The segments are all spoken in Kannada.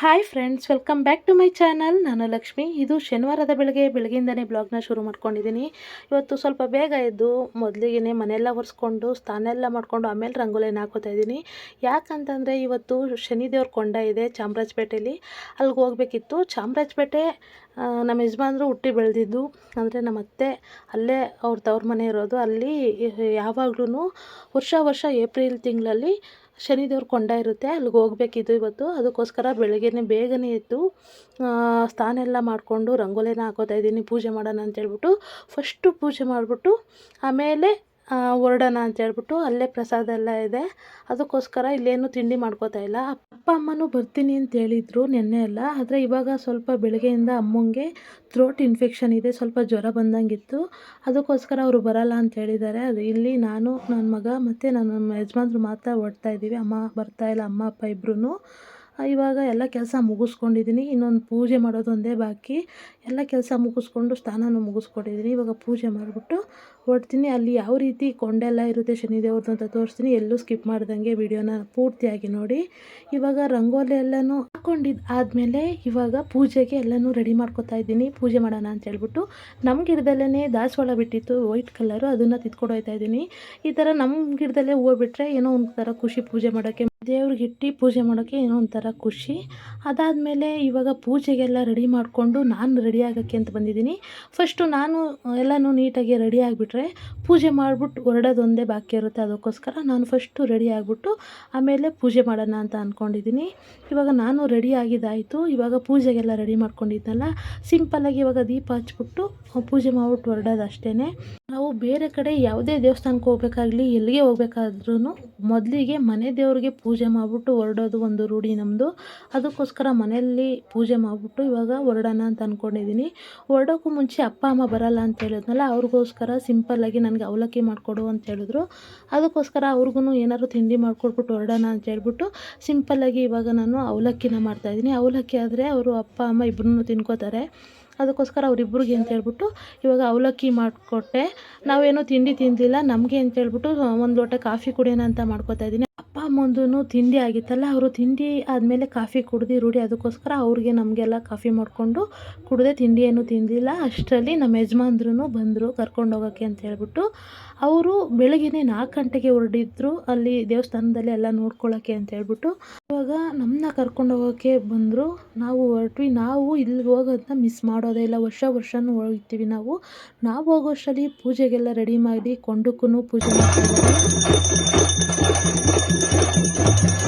Hi friends welcome back to my channel ನಾನು ಲಕ್ಷ್ಮಿ. ಇದು ಶನಿವಾರದ ಬೆಳಗ್ಗೆ, ಬೆಳಗ್ಗೆಯಿಂದನೇ ಬ್ಲಾಗ್ನ ಶುರು ಮಾಡ್ಕೊಂಡಿದ್ದೀನಿ. ಇವತ್ತು ಸ್ವಲ್ಪ ಬೇಗ ಎದ್ದು ಮೊದಲಿಗೆ ಮನೆಯೆಲ್ಲ ಒರೆಸ್ಕೊಂಡು, ಸ್ನಾನ ಎಲ್ಲ ಮಾಡಿಕೊಂಡು, ಆಮೇಲೆ ರಂಗೋಲಿನ ಹಾಕೋತಾ ಇದ್ದೀನಿ. ಯಾಕಂತಂದರೆ ಇವತ್ತು ಶನಿದೇವ್ರ ಕೊಂಡ ಇದೆ ಚಾಮರಾಜಪೇಟೆಯಲ್ಲಿ ಅಲ್ಲಿಗೆ ಹೋಗಬೇಕಿತ್ತು. ಚಾಮರಾಜಪೇಟೆ ನಮ್ಮ ಯಜಮಾನರು ಹುಟ್ಟಿ ಬೆಳೆದಿದ್ದು. ಅಂದರೆ ನಮ್ಮ ಅತ್ತೆ ಅಲ್ಲೇ ಅವ್ರ ತವ್ರ ಮನೆ ಇರೋದು. ಅಲ್ಲಿ ಯಾವಾಗ್ಲೂ ವರ್ಷ ವರ್ಷ ಏಪ್ರಿಲ್ ತಿಂಗಳಲ್ಲಿ ಶನಿದೇವ್ರ ಕೊಂಡ ಇರುತ್ತೆ, ಅಲ್ಲಿಗೆ ಹೋಗ್ಬೇಕಿದ್ದು ಇವತ್ತು. ಅದಕ್ಕೋಸ್ಕರ ಬೆಳಗ್ಗೆನೇ ಬೇಗನೆ ಎದ್ದು ಸ್ನಾನ ಎಲ್ಲ ಮಾಡಿಕೊಂಡು ರಂಗೋಲಿನ ಹಾಕೋತಾ ಇದ್ದೀನಿ, ಪೂಜೆ ಮಾಡೋಣ ಅಂತೇಳ್ಬಿಟ್ಟು ಫಸ್ಟು ಪೂಜೆ ಮಾಡಿಬಿಟ್ಟು ಆಮೇಲೆ ಆ, ಅಂತ ಹೇಳ್ಬಿಟ್ಟು ಅಲ್ಲೇ ಪ್ರಸಾದ ಎಲ್ಲ ಇದೆ. ಅದಕ್ಕೋಸ್ಕರ ಇಲ್ಲೇನು ತಿಂಡಿ ಮಾಡ್ಕೋತಾ ಇಲ್ಲ. ಅಪ್ಪ ಅಮ್ಮನೂ ಬರ್ತೀನಿ ಅಂತ ಹೇಳಿದರು ನಿನ್ನೆ ಎಲ್ಲ. ಆದರೆ ಇವಾಗ ಸ್ವಲ್ಪ ಬೆಳಗ್ಗೆಯಿಂದ ಅಮ್ಮಂಗೆ ಥ್ರೋಟ್ ಇನ್ಫೆಕ್ಷನ್ ಇದೆ ಸ್ವಲ್ಪ ಜ್ವರ ಬಂದಂಗಿತ್ತು. ಅದಕ್ಕೋಸ್ಕರ ಅವರು ಬರಲ್ಲ ಅಂತ ಹೇಳಿದ್ದಾರೆ. ಅದು ಇಲ್ಲಿ ನಾನು ನನ್ನ ಮಗ ಮತ್ತು ನನ್ನ ಯಜಮಾನ್ರು ಮಾತ್ರ ಹೊರಡ್ತಾ ಇದ್ದೀವಿ. ಅಮ್ಮ ಬರ್ತಾ ಇಲ್ಲ ಅಮ್ಮ ಅಪ್ಪ ಇಬ್ಬರೂ ಇವಾಗ ಎಲ್ಲ ಕೆಲಸ ಮುಗಿಸ್ಕೊಂಡಿದ್ದೀನಿ, ಇನ್ನೊಂದು ಪೂಜೆ ಮಾಡೋದು ಒಂದೇ ಬಾಕಿ. ಎಲ್ಲ ಕೆಲಸ ಮುಗಿಸ್ಕೊಂಡು ಸ್ನಾನನೂ ಮುಗಿಸ್ಕೊಂಡಿದ್ದೀನಿ. ಇವಾಗ ಪೂಜೆ ಮಾಡಿಬಿಟ್ಟು ಹೊಡ್ತೀನಿ ಅಲ್ಲಿ ಯಾವ ರೀತಿ ಕೊಂಡೆಲ್ಲ ಇರುತ್ತೆ ಶನಿದೇವ್ರದ್ದು ಅಂತ ತೋರಿಸ್ತೀನಿ. ಎಲ್ಲೂ ಸ್ಕಿಪ್ ಮಾಡ್ದಂಗೆ ವಿಡಿಯೋನ ಪೂರ್ತಿಯಾಗಿ ನೋಡಿ. ಇವಾಗ ರಂಗೋಲಿ ಎಲ್ಲನೂ ಹಾಕೊಂಡಿದ್ದು ಆದಮೇಲೆ ಇವಾಗ ಪೂಜೆಗೆ ಎಲ್ಲನೂ ರೆಡಿ ಮಾಡ್ಕೊತಾ ಇದ್ದೀನಿ. ಪೂಜೆ ಮಾಡೋಣ ಅಂತ ಹೇಳ್ಬಿಟ್ಟು ನಮ್ಮ ಗಿಡದಲ್ಲೇ ದಾಸವಾಳ ಬಿಟ್ಟಿತ್ತು, ವೈಟ್ ಕಲರು. ಅದನ್ನು ತಿತ್ಕೊಂಡು ಹೋಗ್ತಾ ಇದ್ದೀನಿ. ಈ ಥರ ನಮ್ಮ ಗಿಡದಲ್ಲೇ ಹೂವು ಬಿಟ್ಟರೆ ಏನೋ ಒಂಥರ ಖುಷಿ ಪೂಜೆ ಮಾಡೋಕ್ಕೆ ದೇವ್ರಿಗೆ ಇಟ್ಟು ಪೂಜೆ ಮಾಡೋಕ್ಕೆ ಏನೋ ಒಂಥರ ಖುಷಿ. ಅದಾದಮೇಲೆ ಇವಾಗ ಪೂಜೆಗೆಲ್ಲ ರೆಡಿ ಮಾಡಿಕೊಂಡು ನಾನು ರೆಡಿ ಆಗೋಕ್ಕೆ ಅಂತ ಬಂದಿದ್ದೀನಿ. ಫಸ್ಟು ನಾನು ಎಲ್ಲನೂ ನೀಟಾಗಿ ರೆಡಿ ಆಗಿಬಿಟ್ರೆ ಪೂಜೆ ಮಾಡಿಬಿಟ್ಟು ಹೊರಡೋದು ಒಂದೇ ಬಾಕಿ ಇರುತ್ತೆ. ಅದಕ್ಕೋಸ್ಕರ ನಾನು ಫಸ್ಟು ರೆಡಿ ಆಗಿಬಿಟ್ಟು ಆಮೇಲೆ ಪೂಜೆ ಮಾಡೋಣ ಅಂತ ಅಂದ್ಕೊಂಡಿದ್ದೀನಿ ಇವಾಗ ನಾನು ರೆಡಿ ಆಗಿದ್ದಾಯಿತು. ಇವಾಗ ಪೂಜೆಗೆಲ್ಲ ರೆಡಿ ಮಾಡ್ಕೊಂಡಿದ್ದಲ್ಲ. ಸಿಂಪಲ್ಲಾಗಿ ಇವಾಗ ದೀಪ ಹಚ್ಬಿಟ್ಟು ಪೂಜೆ ಮಾಡಿಬಿಟ್ಟು ಹೊರಡೋದು ಅಷ್ಟೇ ನಾವು ಬೇರೆ ಕಡೆ ಯಾವುದೇ ದೇವಸ್ಥಾನಕ್ಕೆ ಹೋಗ್ಬೇಕಾಗಲಿ, ಎಲ್ಲಿಗೆ ಹೋಗ್ಬೇಕಾದ್ರೂ ಮೊದಲಿಗೆ ಮನೆ ದೇವರಿಗೆ ಪೂಜೆ ಮಾಡಿಬಿಟ್ಟು ಹೊರಡೋದು ಒಂದು ರೂಢಿ ನಮ್ಮದು ಅದಕ್ಕೋಸ್ಕರ ಮನೆಯಲ್ಲಿ ಪೂಜೆ ಮಾಡಿಬಿಟ್ಟು ಇವಾಗ ಹೊರಡೋಣ ಅಂತ ಅಂದ್ಕೊಂಡಿದ್ದೀನಿ ಹೊರಡೋಕ್ಕೂ ಮುಂಚೆ ಅಪ್ಪ, ಅಮ್ಮ ಬರಲ್ಲ ಅಂತ ಹೇಳಿದ್ನಲ್ಲ, ಅವ್ರಿಗೋಸ್ಕರ ಸಿಂಪಲ್ಲಾಗಿ ನನಗೆ ಅವಲಕ್ಕಿ ಮಾಡಿಕೊಡು ಅಂತ ಹೇಳಿದ್ರು. ಅದಕ್ಕೋಸ್ಕರ ಅವ್ರಿಗೂ ಏನಾದ್ರು ತಿಂಡಿ ಮಾಡಿಕೊಟ್ಬಿಟ್ಟು ಹೊರಡೋಣ ಅಂತ ಹೇಳ್ಬಿಟ್ಟು ಸಿಂಪಲ್ಲಾಗಿ ಇವಾಗ ನಾನು ಅವಲಕ್ಕಿನ ಮಾಡ್ತಾಯಿದ್ದೀನಿ ಅವಲಕ್ಕಿ ಆದರೆ ಅವರು ಅಪ್ಪ, ಅಮ್ಮ ಇಬ್ಬರೂ ತಿನ್ಕೋತಾರೆ. ಅದಕ್ಕೋಸ್ಕರ ಅವರಿಬ್ರಿಗೆ ಅಂತ ಹೇಳ್ಬಿಟ್ಟು ಇವಾಗ ಅವಲಕ್ಕಿ ಮಾಡಿಕೊಟ್ಟೆ. ನಾವೇನೋ ತಿಂಡಿ ತಿಂದಿಲ್ಲ, ನಮಗೆ ಅಂತ ಹೇಳ್ಬಿಟ್ಟು ಒಂದು ಲೋಟ ಕಾಫಿ ಕುಡಿಯೋಣ ಅಂತ ಮಾಡ್ಕೊತಾ ಇದ್ದೀನಿ ಅಪ್ಪ ಅಮ್ಮಂದು ತಿಂಡಿ ಆಗಿತ್ತಲ್ಲ, ಅವರು ತಿಂಡಿ ಆದಮೇಲೆ ಕಾಫಿ ಕುಡ್ದು ರೂಢಿ. ಅದಕ್ಕೋಸ್ಕರ ಅವ್ರಿಗೆ ನಮಗೆಲ್ಲ ಕಾಫಿ ಮಾಡಿಕೊಂಡು ಕುಡ್ದೆ ತಿಂಡಿ ಏನೂ ತಿಂದಿಲ್ಲ. ಅಷ್ಟರಲ್ಲಿ ನಮ್ಮ ಯಜಮಾನ್ರು ಬಂದರು ಕರ್ಕೊಂಡು ಹೋಗೋಕ್ಕೆ ಅಂತ ಹೇಳ್ಬಿಟ್ಟು, ಅವರು ಬೆಳಗ್ಗೆನೇ ನಾಲ್ಕು ಗಂಟೆಗೆ ಹೊರಡಿದ್ರು ಅಲ್ಲಿ ದೇವಸ್ಥಾನದಲ್ಲಿ ಎಲ್ಲ ನೋಡ್ಕೊಳ್ಳೋಕ್ಕೆ ಅಂತ ಹೇಳ್ಬಿಟ್ಟು. ಇವಾಗ ನಮ್ಮನ್ನ ಕರ್ಕೊಂಡು ಹೋಗೋಕ್ಕೆ ಬಂದರು. ನಾವು ಹೊರಟ್ವಿ. ನಾವು ಇಲ್ಲಿ ಹೋಗೋದನ್ನ ಮಿಸ್ ಮಾಡೋದೇ ಇಲ್ಲ. ವರ್ಷ ವರ್ಷವೂ ಹೋಗ್ತೀವಿ ನಾವು. ನಾವು ಹೋಗೋಷ್ಟರಲ್ಲಿ ಪೂಜೆಗೆಲ್ಲ ರೆಡಿ ಮಾಡಿ ಕೊಂಡಕ್ಕೂ ಪೂಜೆ ಮಾಡ್ತಾ ハハハハ!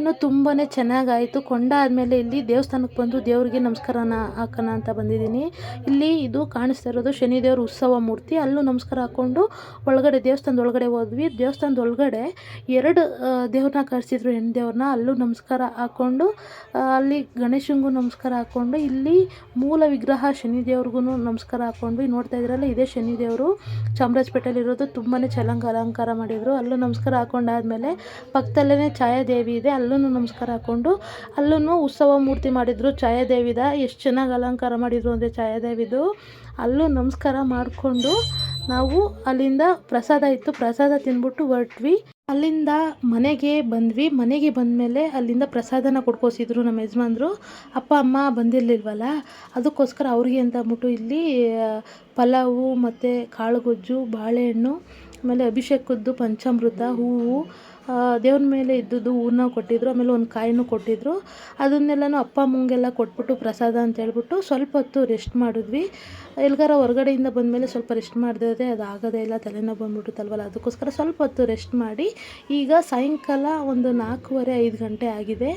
ಕೊಂಡನು ತುಂಬಾ ಚೆನ್ನಾಗಾಯಿತು. ಕೊಂಡ ಆದಮೇಲೆ ಇಲ್ಲಿ ದೇವಸ್ಥಾನಕ್ಕೆ ಬಂದು ದೇವರಿಗೆ ನಮಸ್ಕಾರನ ಹಾಕೋಣ ಅಂತ ಬಂದಿದ್ದೀನಿ. ಇಲ್ಲಿ ಇದು ಕಾಣಿಸ್ತಾ ಇರೋದು ಶನಿದೇವ್ರ ಉತ್ಸವ ಮೂರ್ತಿ. ಅಲ್ಲೂ ನಮಸ್ಕಾರ ಹಾಕ್ಕೊಂಡು ಒಳಗಡೆ ದೇವಸ್ಥಾನದ ಒಳಗಡೆ ಹೋದ್ವಿ. ದೇವಸ್ಥಾನದ ಒಳಗಡೆ ಎರಡು ದೇವ್ರನ್ನ ಕರೆಸಿದ್ರು ಹೆಣ್ಣು ದೇವ್ರನ್ನ. ಅಲ್ಲೂ ನಮಸ್ಕಾರ ಹಾಕ್ಕೊಂಡು ಅಲ್ಲಿ ಗಣೇಶನಿಗೂ ನಮಸ್ಕಾರ ಹಾಕ್ಕೊಂಡು ಇಲ್ಲಿ ಮೂಲ ವಿಗ್ರಹ ಶನಿದೇವ್ರಿಗೂ ನಮಸ್ಕಾರ ಹಾಕ್ಕೊಂಡು ಇಲ್ಲಿ ನೋಡ್ತಾ ಇದ್ರಲ್ಲ ಇದೇ ಶನಿದೇವರು. ಚಾಮರಾಜಪೇಟೆಯಲ್ಲಿರೋದು ತುಂಬಾ ಚೆನ್ನಾಗಿ ಅಲಂಕಾರ ಮಾಡಿದರು. ಅಲ್ಲೂ ನಮಸ್ಕಾರ ಹಾಕೊಂಡಾದ್ಮೇಲೆ ಪಕ್ಕದಲ್ಲೇ ಛಾಯಾದೇವಿ ಇದೆ. ಅಲ್ಲೂ ನಮಸ್ಕಾರ ಹಾಕ್ಕೊಂಡು ಅಲ್ಲೂ ಉತ್ಸವ ಮೂರ್ತಿ ಮಾಡಿದರು, ಛಾಯಾದೇವಿದ, ಎಷ್ಟು ಚೆನ್ನಾಗಿ ಅಲಂಕಾರ ಮಾಡಿದರು ಅಂದರೆ ಛಾಯಾದೇವಿದು. ಅಲ್ಲೂ ನಮಸ್ಕಾರ ಮಾಡಿಕೊಂಡು ನಾವು ಅಲ್ಲಿಂದ ಪ್ರಸಾದ ಇತ್ತು, ಪ್ರಸಾದ ತಿಂದ್ಬಿಟ್ಟು ಹೊರಟ್ವಿ. ಅಲ್ಲಿಂದ ಮನೆಗೆ ಬಂದ್ವಿ. ಮನೆಗೆ ಬಂದಮೇಲೆ ಅಲ್ಲಿಂದ ಪ್ರಸಾದನ ಕೊಡ್ಕೋಸಿದ್ರು ನಮ್ಮ ಯಜಮಾನ್ರು. ಅಪ್ಪ, ಅಮ್ಮ ಬಂದಿರಲಿಲ್ವಲ್ಲ? ಅದಕ್ಕೋಸ್ಕರ ಅವ್ರಿಗೆ ಅಂತ ಅಂದ್ಬಿಟ್ಟು ಇಲ್ಲಿ ಪಲಾವು ಮತ್ತು ಕಾಳುಗೊಜ್ಜು, ಬಾಳೆಹಣ್ಣು, ಆಮೇಲೆ ಅಭಿಷೇಕದ್ದು, ಪಂಚಾಮೃತ, ಹೂವು ದೇವ್ರ ಮೇಲೆ ಇದ್ದದ್ದು ಹೂವನ್ನ ಕೊಟ್ಟಿದ್ರು, ಆಮೇಲೆ ಒಂದು ಕಾಯಿನೂ ಕೊಟ್ಟಿದ್ರು. ಅದನ್ನೆಲ್ಲನೂ ಅಪ್ಪ, ಅಮ್ಮಂಗೆಲ್ಲ ಕೊಟ್ಬಿಟ್ಟು ಪ್ರಸಾದ ಅಂತ ಹೇಳ್ಬಿಟ್ಟು ಸ್ವಲ್ಪ ಹೊತ್ತು ರೆಸ್ಟ್ ಮಾಡಿದ್ವಿ. ಎಲ್ಗಾರ ಹೊರಗಡೆಯಿಂದ ಬಂದಮೇಲೆ ಸ್ವಲ್ಪ ರೆಸ್ಟ್ ಮಾಡಿದ್ರೆ ಅದು ಆಗೋದೇ ಇಲ್ಲ, ತಲೆನೋವು ಬಂದ್ಬಿಡುತ್ತಲ್ವಲ್ಲ ಅದಕ್ಕೋಸ್ಕರ ಸ್ವಲ್ಪ ಹೊತ್ತು ರೆಸ್ಟ್ ಮಾಡಿ, ಈಗ ಸಾಯಂಕಾಲ ಒಂದು ನಾಲ್ಕೂವರೆ ಐದು ಗಂಟೆ ಆಗಿದೆ.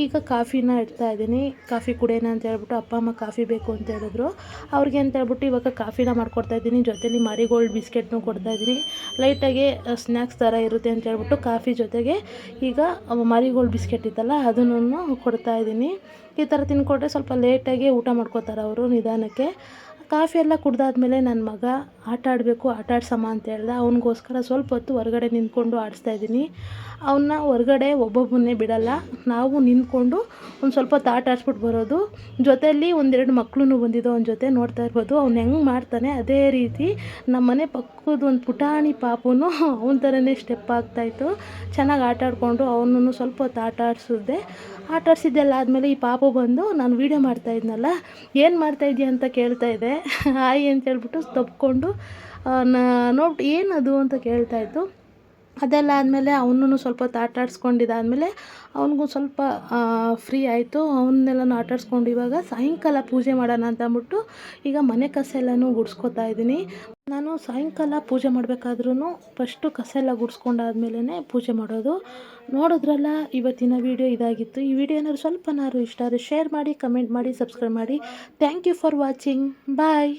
ಈಗ ಕಾಫಿನ ಇಡ್ತಾ ಇದ್ದೀನಿ. ಕಾಫಿ ಕುಡಿಯೋಣ ಅಂತ ಹೇಳ್ಬಿಟ್ಟು ಅಪ್ಪ, ಅಮ್ಮ ಕಾಫಿ ಬೇಕು ಅಂತ ಹೇಳಿದ್ರು. ಅವ್ರಿಗೆ ಅಂತ ಹೇಳ್ಬಿಟ್ಟು ಇವಾಗ ಕಾಫಿನ ಮಾಡ್ಕೊಡ್ತಾ ಇದ್ದೀನಿ. ಜೊತೆಲಿ ಮಾರಿಗೋಲ್ಡ್ ಬಿಸ್ಕೆಟ್ನು ಕೊಡ್ತಾ ಇದ್ದೀನಿ. ಲೈಟಾಗಿ ಸ್ನ್ಯಾಕ್ಸ್ ಥರ ಇರುತ್ತೆ ಅಂತ ಹೇಳ್ಬಿಟ್ಟು ಕಾಫಿ ಜೊತೆಗೆ ಈಗ ಮಾರಿಗೋಲ್ಡ್ ಬಿಸ್ಕೆಟ್ ಇತ್ತಲ್ಲ, ಅದನ್ನು ಕೊಡ್ತಾ ಇದ್ದೀನಿ. ಈ ಥರ ತಿನ್ಕೊಟ್ರೆ ಸ್ವಲ್ಪ ಲೇಟಾಗಿ ಊಟ ಮಾಡ್ಕೋತಾರೆ ಅವರು ನಿಧಾನಕ್ಕೆ. ಕಾಫಿ ಎಲ್ಲ ಕುಡ್ದಾದ್ಮೇಲೆ ನನ್ನ ಮಗ ಆಟ ಆಡಬೇಕು, ಆಟ ಆಡ್ಸಮ್ಮ ಅಂತ ಹೇಳ್ದ. ಅವನಿಗೋಸ್ಕರ ಸ್ವಲ್ಪ ಹೊತ್ತು ಹೊರಗಡೆ ನಿಂತ್ಕೊಂಡು ಆಡಿಸ್ತಾ ಇದ್ದೀನಿ. ಅವನ್ನ ಹೊರಗಡೆ ಒಬ್ಬೊಬ್ಬನ್ನೇ ಬಿಡಲ್ಲ. ನಾವು ನಿಂತ್ಕೊಂಡು ಒಂದು ಸ್ವಲ್ಪ ಹೊತ್ತು ಆಟ ಆಡಿಸ್ಬಿಟ್ಟು ಬರೋದು. ಜೊತೆಯಲ್ಲಿ ಒಂದೆರಡು ಮಕ್ಕಳು ಬಂದಿದ್ದು ಅವನ ಜೊತೆ ನೋಡ್ತಾ ಇರ್ಬೋದು. ಅವ್ನು ಹೆಂಗೆ ಮಾಡ್ತಾನೆ ಅದೇ ರೀತಿ ನಮ್ಮ ಮನೆ ಪಕ್ಕದ ಒಂದು ಪುಟಾಣಿ ಪಾಪುನು ಅವನ ಥರನೇ ಸ್ಟೆಪ್ ಆಗ್ತಾಯಿತ್ತು ಚೆನ್ನಾಗಿ ಆಟ ಆಡಿಕೊಂಡು ಅವನನ್ನು ಸ್ವಲ್ಪ ಹೊತ್ತು ಆಟ ಆಡಿಸಿದ್ದೆ. ಆಟ ಆಡಿಸಿದ್ದೆಲ್ಲ ಆದಮೇಲೆ ಈ ಪಾಪು ಬಂದು, ನಾನು ವೀಡಿಯೋ ಮಾಡ್ತಾಯಿದ್ನಲ್ಲ ಏನು ಮಾಡ್ತಾ ಇದೀಯ? ಅಂತ ಕೇಳ್ತಾ ಇದ್ದೆ ಹಾಯ್ ಅಂತ ಹೇಳ್ಬಿಟ್ಟು ತಪ್ಕೊಂಡು ನೋಡಿ ಏನದು ಅಂತ ಕೇಳ್ತಾ ಇತ್ತು. ಅದೆಲ್ಲ ಆದಮೇಲೆ ಅವನನ್ನು ಸ್ವಲ್ಪ ಹೊತ್ತು ಆಟ ಆಡಿಸ್ಕೊಂಡಿದ್ದಾದ್ಮೇಲೆ ಅವನಿಗೂ ಸ್ವಲ್ಪ ಫ್ರೀ ಆಯಿತು. ಅವನ್ನೆಲ್ಲನೂ ಆಟ ಆಡಿಸ್ಕೊಂಡು ಇವಾಗ ಸಾಯಂಕಾಲ ಪೂಜೆ ಮಾಡೋಣ ಅಂತ ಅಂದ್ಬಿಟ್ಟು ಈಗ ಮನೆ ಕಸ ಎಲ್ಲನೂ ಗುಡಿಸ್ಕೊತಾ ಇದ್ದೀನಿ. ನಾನು ಸಾಯಂಕಾಲ ಪೂಜೆ ಮಾಡಬೇಕಾದ್ರೂ ಫಸ್ಟು ಕಸ ಎಲ್ಲ ಗುಡಿಸ್ಕೊಂಡಾದ್ಮೇಲೆ ಪೂಜೆ ಮಾಡೋದು. ನೋಡಿದ್ರಲ್ಲ, ಇವತ್ತಿನ ವಿಡಿಯೋ ಇದಾಗಿತ್ತು. ಈ ವಿಡಿಯೋ ಏನಾದ್ರು ಸ್ವಲ್ಪನಾದ್ರು ಇಷ್ಟ ಆದರೆ ಶೇರ್ ಮಾಡಿ ಕಮೆಂಟ್ ಮಾಡಿ ಸಬ್ಸ್ಕ್ರೈಬ್ ಮಾಡಿ. Thank you for watching bye